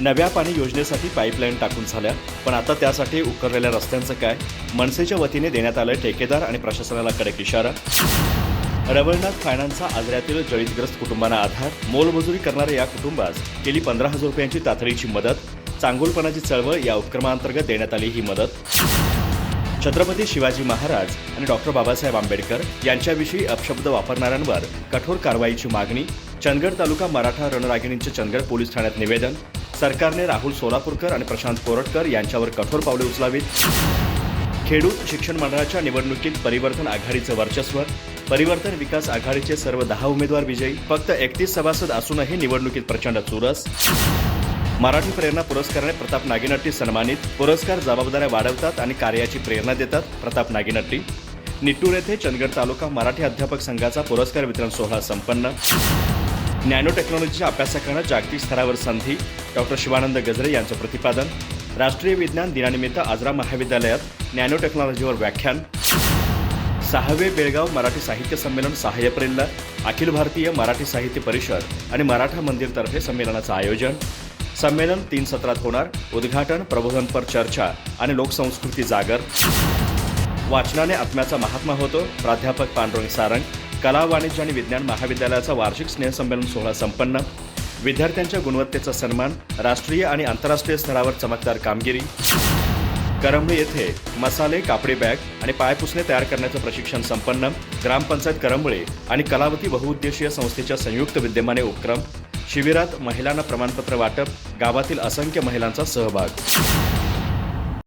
नव्या पाणी योजनेसाठी पाईपलाईन टाकून झाल्या पण आता त्यासाठी उकरलेल्या रस्त्यांचं काय मनसेच्या वतीने देण्यात आलं ठेकेदार आणि प्रशासनाला कडक इशारा. रवळनाथ फायनान्सचा आजऱ्यातील जळीतग्रस्त कुटुंबांना आधार मोलमजुरी करणाऱ्या या कुटुंबास गेली पंधरा हजार रुपयांची तातडीची मदत चांगुलपणाची चळवळ या उपक्रमांतर्गत देण्यात आली ही मदत. छत्रपती शिवाजी महाराज आणि डॉक्टर बाबासाहेब आंबेडकर यांच्याविषयी अपशब्द वापरणाऱ्यांवर कठोर कारवाईची मागणी चंदगड तालुका मराठा रणरागिणींचे चंदगड पोलीस ठाण्यात निवेदन सरकारने राहुल सोलापूरकर आणि प्रशांत कोरटकर यांच्यावर कठोर पावले उचलावीत. खेडूत शिक्षण मंडळाच्या निवडणुकीत परिवर्तन आघाडीचं वर्चस्व परिवर्तन विकास आघाडीचे सर्व दहा उमेदवार विजयी फक्त एकतीस सभासद असूनही निवडणुकीत प्रचंड चुरस. मराठी प्रेरणा पुरस्काराने प्रताप नागिनट्टी सन्मानित पुरस्कार जबाबदाऱ्या वाढवतात आणि कार्याची प्रेरणा देतात प्रताप नागिनट्टी. निट्टूर येथे चंदगड तालुका मराठी अध्यापक संघाचा पुरस्कार वितरण सोहळा संपन्न. नॅनो टेक्नॉलॉजीच्या अभ्यासकांना जागतिक स्तरावर संधी डॉक्टर शिवानंद गजरे यांचं प्रतिपादन. राष्ट्रीय विज्ञान दिनानिमित्त आजरा महाविद्यालयात नॅनो टेक्नॉलॉजीवर व्याख्यान. सहावे बेळगाव मराठी साहित्य संमेलन सहा एप्रिलला अखिल भारतीय मराठी साहित्य परिषद आणि मराठा मंदिरतर्फे संमेलनाचं आयोजन. संमेलन तीन सत्रात होणार. उद्घाटन प्रबोधनपर चर्चा आणि लोकसंस्कृती जागर. वाचनाने आत्म्याचा महात्मा होतो. प्राध्यापक पांडुरंग सारंग. कला वाणिज्य आणि विज्ञान महाविद्यालयाचा वार्षिक स्नेहसंमेलन सोहळा संपन्न. विद्यार्थ्यांच्या गुणवत्तेचा सन्मान राष्ट्रीय आणि आंतरराष्ट्रीय स्तरावर चमकदार कामगिरी. करंबळी येथे मसाले कापडी बॅग आणि पायपुसणे तयार करण्याचं प्रशिक्षण संपन्न. ग्रामपंचायत करंबळे आणि कलावती बहुउद्देशीय संस्थेच्या संयुक्त विद्यमाने उपक्रम. शिबिरात महिलांना प्रमाणपत्र वाटप गावातील असंख्य महिलांचा सहभाग.